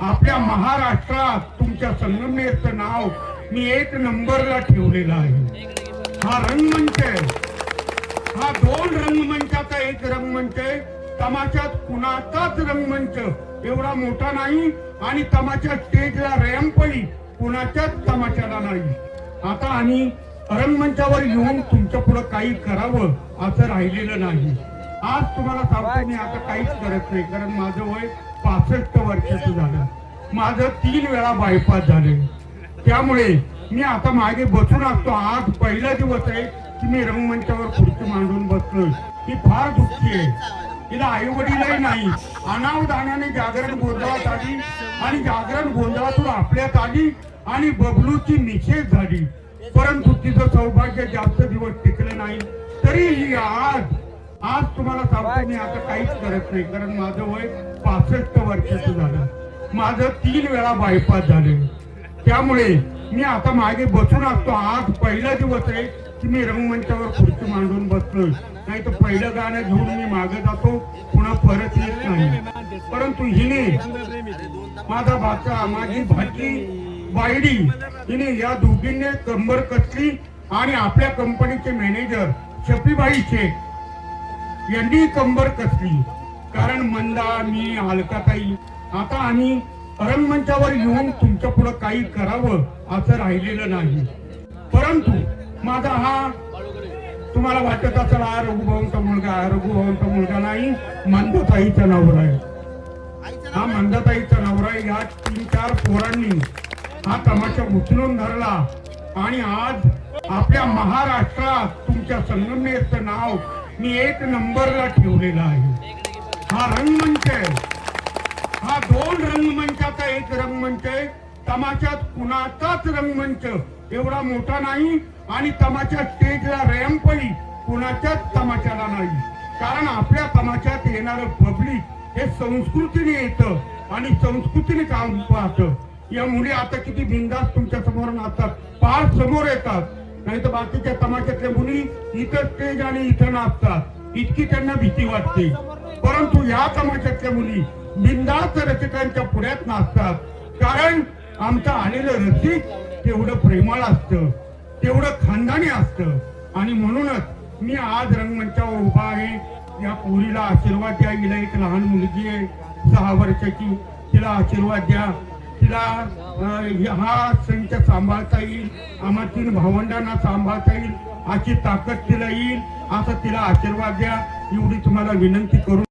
आपल्या महाराष्ट्रात तुमच्या संगमनेरचं नाव मी एक नंबरला ठेवलेलं आहे. हा रंगमंच आहे. हा दोन रंगमंचाचा एक रंगमंच आहे. तमाशात कुणाचाच रंगमंच एवढा मोठा नाही आणि तमाशा स्टेजला रॅम्पही कुणाच्याच तमाशाला नाही. आता आणि रंगमंचावर येऊन तुमच्यापुढे काही करावं असं राहिलेलं नाही. आज तुम्हाला सांगतो मी आता काहीच करत नाही कारण माझं वय पासष्ट वर्षाचं झालं. माझं तीन वेळा बायपास झाले. त्यामुळे मी आता मागे बसून असतो. आज पहिला दिवस आहे की मी रंगमंचावर खुर्ची मांडून बसलोय. ही फार दुःखी आहे. तिला आई वडीलही नाही. अनावधानाने जागरण गोंधळात आली आणि जागरण गोंधळातून आपल्यात आली आणि बबलूची निषेध झाली. परंतु तिचं सौभाग्य जास्त दिवस टिकलं नाही तरीही आज आज तुम्हाला सांगतो मी आता काहीच करत नाही कारण माझं वय पासष्ट वर्षाचं झालं. माझं तीन वेळा बायपास झाले. त्यामुळे मी आता मागे बसून असतो. आज पहिला दिवस आहे की मी रंगमंचावर खुर्ची मांडून बसलोय. नाही तर पहिलं गाणं घेऊन मी मागे जातो. पुन्हा परत येत नाही. परंतु हिने माझा भाचा माझी भाची बायडी हिने या दोघींनी कंबर कसली आणि आपल्या कंपनीचे मॅनेजर शफीबाई शेख यांनी कंबर कसली? कारण मंदा मी हलकाताई आता आम्ही रंगमंचावर येऊन तुमच्यापुढे काही करावं असं राहिलेलं नाही. परंतु माझा हा तुम्हाला वाटत असेल हा रघुभाऊंचा मुलगा हा रघुभाऊंचा मुलगा नाही मंदताईचा नवरा आहे. हा मंदताईचा नवरा या तीन चार पोरांनी हा तमाशा उचलून धरला. आणि आज आपल्या महाराष्ट्रात तुमच्या संगमनेरचं नाव मी एक नंबरला ठेवलेलं आहे. हा रंगमंच आहे. हा दोन रंगमंचाचा एक रंगमंच आहे. तमाशात कुणाचाच रंगमंच एवढा मोठा नाही आणि तमाशा स्टेजला रॅम्पही कुणाच्याच तमाशाला नाही. कारण आपल्या तमाशात येणारं पब्लिक हे संस्कृतीने येतं आणि संस्कृतीने काम पाहतं. या मुली आता किती बिंदास तुमच्यासमोर नाचतात. पार समोर येतात. नाही तर बाकीच्या तमाशातल्या मुली इथं स्टेज आणि इथं नाचतात. इतकी त्यांना भीती वाटते. परंतु या तमाशातल्या मुली बिंदास रसिकांच्या पुढ्यात नाचतात. कारण आमचं आलेलं रसिक तेवढं प्रेमळ असतं. तेवढं खानदानी असतं. आणि म्हणूनच मी आज रंगमंचावर उभा आहे. या पोरीला आशीर्वाद द्या. हिला एक लहान मुलगी आहे. सहा वर्षाची. तिला आशीर्वाद द्या. तिला हा संच सांभाळता येईल आम्हा तीन भावंडांना सांभाळता येईल अशी ताकद तिला येईल असं तिला आशीर्वाद द्या एवढी तुम्हाला विनंती करू